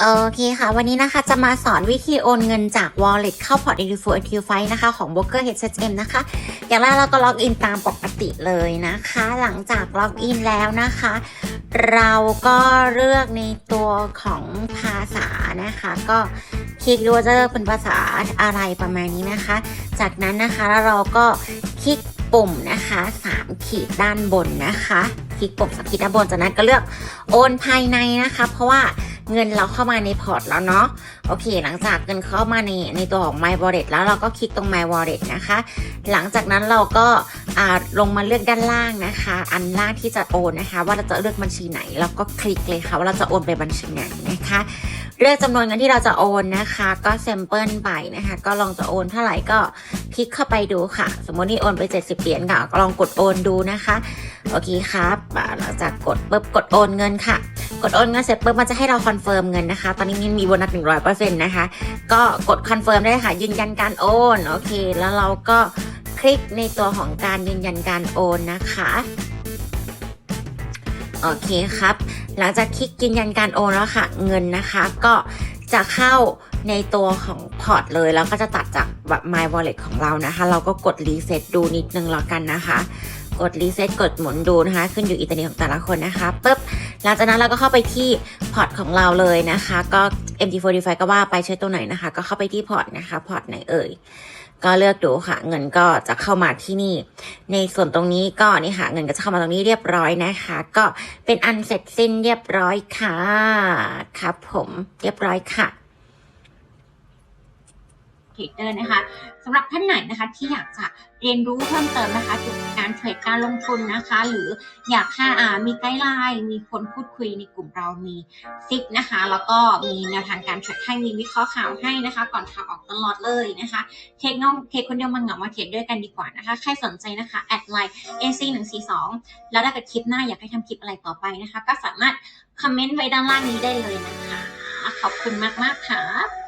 โอเคค่ะ วันนี้นะคะจะมาสอนวิธีโอนเงินจาก wallet เข้าพอร์ต i n f o n t f i นะคะของ Broker HSM นะคะ อย่างแรกเราก็ล็อกอินตามปกติเลยนะคะ หลังจากล็อกอินแล้วนะคะ เราก็เลือกในตัวของภาษานะคะ ก็คลิกดูว่าจะเลือกเป็นภาษาอะไรประมาณนี้นะคะ จากนั้นนะคะแล้วเราก็คลิกปุ่มนะคะ 3 ขีดด้านบนนะคะ คลิกปุ่มสามขีดด้านบนจากนั้นก็เลือกโอนภายในนะคะ เพราะว่า เงินเราเข้ามาในพอร์ตแล้วเนาะโอเค หลังจากเงินเข้ามาในในตัวของ My Wallet แล้วเราก็คลิกตรง My Wallet นะคะ หลังจากนั้นเราก็อ่าลงมาเลือกด้านล่างนะคะ อันล่างที่จะโอนนะคะ ว่าเราจะเลือกบัญชีไหนเราก็คลิกเลยค่ะว่าเราจะโอนไปบัญชีไหนนะคะเลือกจำนวนเงินที่เราจะโอนนะคะ ก็เซมเปิลไปนะคะ ก็ลองจะโอนเท่าไหร่ก็คลิกเข้าไปดูค่ะ สมมตินี่โอนไป 70เหรียญค่ะลองกดโอนดูนะคะ โอเคครับหลังจากกดปุ๊บกดโอนเงินค่ะ กดโอนเงินเสร็จปุ๊บมันจะให้เราคอนเฟิร์มเงินนะคะ ตอนนี้มันมีโบนัส100%นต์นะคะ ก็กดคอนเฟิร์มได้ค่ะ ยืนยันการโอน โอเค แล้วเราก็คลิกในตัวของการยืนยันการโอนนะคะโอเคครับ หลังจากคลิกยืนยันการโอนแล้วค่ะ เงินนะคะก็จะเข้าในตัวของพอร์ตเลยแล้วก็จะตัดจากแบบ My Wallet ของเรานะคะ เราก็กดรีเซ็ตดูนิดนึงแล้วกันนะคะ กดรีเซ็ตกดหมุนดูนะคะ ขึ้นอยู่อิตาลีของแต่ละคนนะคะปุ๊บ หลังจากนั้นเราก็เข้าไปที่พอร์ตของเราเลยนะคะ ก็ MT45 ก็ว่าไปใช้ตัวไหนนะคะ ก็เข้าไปที่พอร์ตนะคะ พอร์ตไหนเอ่ยก็เลือกดูค่ะ เงินก็จะเข้ามาที่นี่ ในส่วนตรงนี้ก็นี่ค่ะ เงินก็จะเข้ามาตรงนี้เรียบร้อยนะคะ ก็เป็นอันเสร็จสิ้นเรียบร้อยค่ะครับผมเรียบร้อยค่ะ เทรดเดอร์นะคะสำหรับท่านไหนนะคะที่อยากจะเรียนรู้เพิ่มเติมนะคะเกี่ยวกับการเทรดการลงทุนนะคะ หรืออยากให้อ่ามีไกด์ไลน์มีคนพูดคุยในกลุ่มเรามีซิกนะคะ แล้วก็มีแนวทางการเทรดให้มีวิเคราะห์ข่าวให้นะคะ ก่อนข่าวออกตลอดเลยนะคะเทคน้องเทคคนเดียวมันเหงามาเทรดด้วยกันดีกว่านะคะใครสนใจนะคะแอดไลน์ AC 1 4 2แล้วถ้าเกิดคลิปหน้าอยากให้ทำคลิปอะไรต่อไปนะคะ ก็สามารถคอมเมนต์ไว้ด้านล่างนี้ได้เลยนะคะ ขอบคุณมาก ๆ ค่ะ